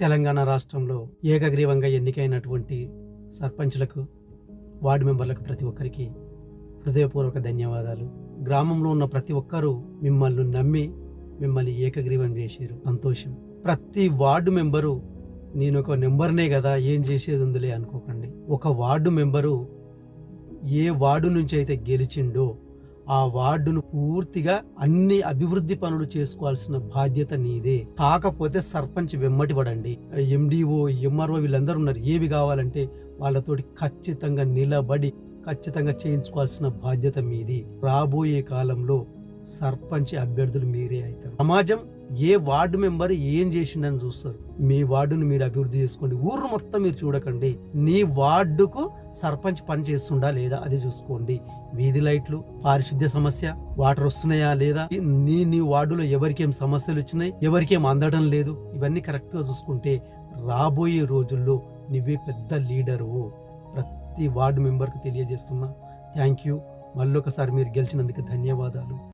తెలంగాణ రాష్ట్రంలో ఏకగ్రీవంగా ఎన్నికైనటువంటి సర్పంచ్లకు వార్డు మెంబర్లకు ప్రతి ఒక్కరికి హృదయపూర్వక ధన్యవాదాలు. గ్రామంలో ఉన్న ప్రతి ఒక్కరూ మిమ్మల్ని నమ్మి మిమ్మల్ని ఏకగ్రీవం చేశారు. సంతోషం. ప్రతి వార్డు మెంబరు నేను ఒక నెంబర్నే కదా ఏం చేసేది ఉందిలే అనుకోకండి. ఒక వార్డు మెంబరు ఏ వార్డు నుంచి అయితే గెలిచిండో ఆ వార్డును పూర్తిగా అన్ని అభివృద్ధి పనులు చేసుకోవాల్సిన బాధ్యత నీదే. కాకపోతే సర్పంచ్ వెమ్మటి పడండి. ఎండిఓ ఎంఆర్ఓ వీళ్ళందరూ ఉన్నారు. ఏవి కావాలంటే వాళ్ళతోటి ఖచ్చితంగా నిలబడి ఖచ్చితంగా చేయించుకోవాల్సిన బాధ్యత మీది. రాబోయే కాలంలో సర్పంచ్ అభ్యర్థులు మీరే అవుతారు. సమాజం ఏ వార్డు మెంబర్ ఏం చేసిండని చూస్తారు. మీ వార్డును మీరు అభివృద్ధి చేసుకోండి. ఊరు మొత్తం మీరు చూడకండి. నీ వార్డుకు సర్పంచ్ పని చేస్తుండా లేదా అది చూసుకోండి. వీధి లైట్లు పారిశుద్ధ్య సమస్య వాటర్ వస్తున్నాయా లేదా? నీ నీ వార్డులో ఎవరికేం సమస్యలు వచ్చినాయి? ఎవరికేం అందడం లేదు? ఇవన్నీ కరెక్ట్గా చూసుకుంటే రాబోయే రోజుల్లో నువ్వే పెద్ద లీడరు. ప్రతి వార్డు మెంబర్కి తెలియజేస్తున్నా. Thank you. మళ్ళొకసారి మీరు గెలిచినందుకు ధన్యవాదాలు.